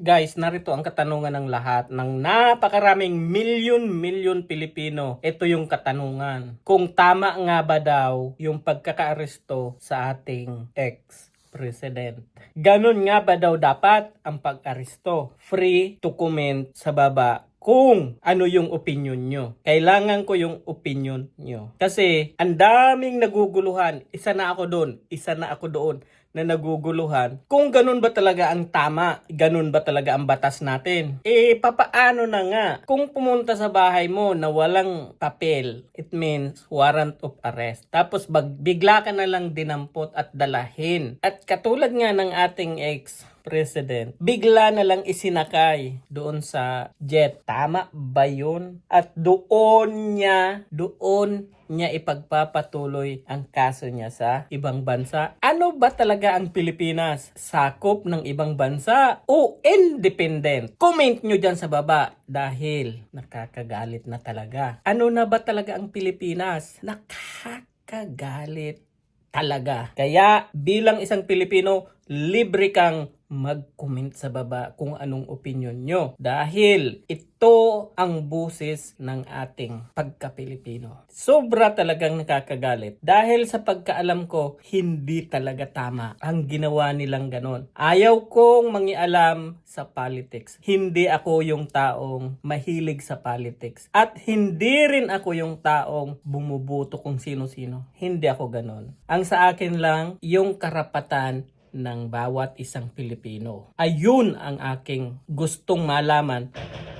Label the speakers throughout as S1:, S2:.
S1: Guys, narito ang katanungan ng lahat ng napakaraming milyon-milyon Pilipino. Ito yung katanungan. Kung tama nga ba daw yung pagkakaaresto sa ating ex-president? Ganon nga ba daw dapat ang pag-aresto? Free to comment sa baba kung ano yung opinion nyo. Kailangan ko yung opinion nyo. Kasi ang daming naguguluhan. Isa na ako doon. Isa na ako doon na naguguluhan. Kung ganun ba talaga ang tama, ganun ba talaga ang batas natin? Eh, papaano na nga? Kung pumunta sa bahay mo na walang papel, it means warrant of arrest. Tapos bag, bigla ka na lang dinampot at dalahin. At katulad nga ng ating ex president, bigla na lang isinakay doon sa jet. Tama ba yun? At doon niya, doon niya ipagpapatuloy ang kaso niya sa ibang bansa. Ano ba talaga ang Pilipinas? Sakop ng ibang bansa o independent? Comment nyo dyan sa baba dahil nakakagalit na talaga. Ano na ba talaga ang Pilipinas? Nakakagalit talaga. Kaya bilang isang Pilipino, libre kang mag-comment sa baba kung anong opinion nyo. Dahil ito ang busis ng ating pagka-Pilipino. Sobra talagang nakakagalit. Dahil sa pagkaalam ko, hindi talaga tama ang ginawa nilang ganon. Ayaw kong mangialam sa politics. Hindi ako yung taong mahilig sa politics. At hindi rin ako yung taong bumubuto kung sino-sino. Hindi ako ganon. Ang sa akin lang, yung karapatan ng bawat isang Pilipino. Ayun ang aking gustong malaman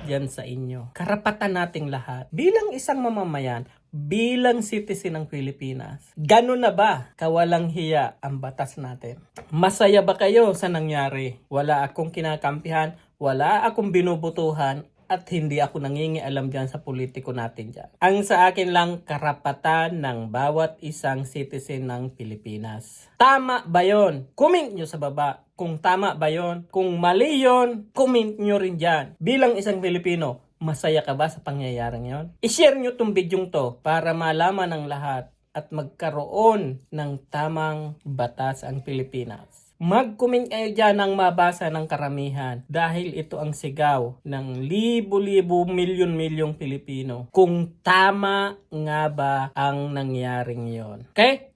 S1: yan sa inyo. Karapatan nating lahat bilang isang mamamayan, bilang citizen ng Pilipinas. Ganun na ba kawalang hiya ang batas natin? Masaya ba kayo sa nangyari? Wala akong kinakampihan, wala akong binubutuhan, at hindi ako nangingialam dyan sa politiko natin dyan. Ang sa akin lang karapatan ng bawat isang citizen ng Pilipinas. Tama ba yon? Comment nyo sa baba kung tama ba yon. Kung mali yon, comment nyo rin dyan. Bilang isang Pilipino, masaya ka ba sa pangyayaring yon? I-share nyo tong bidyong to para malaman ng lahat at magkaroon ng tamang batas ang Pilipinas. Mag-comment kayo dyan ng mabasa ng karamihan dahil ito ang sigaw ng libo-libo, milyon-milyong Pilipino. Kung tama nga ba ang nangyaring yon. Okay?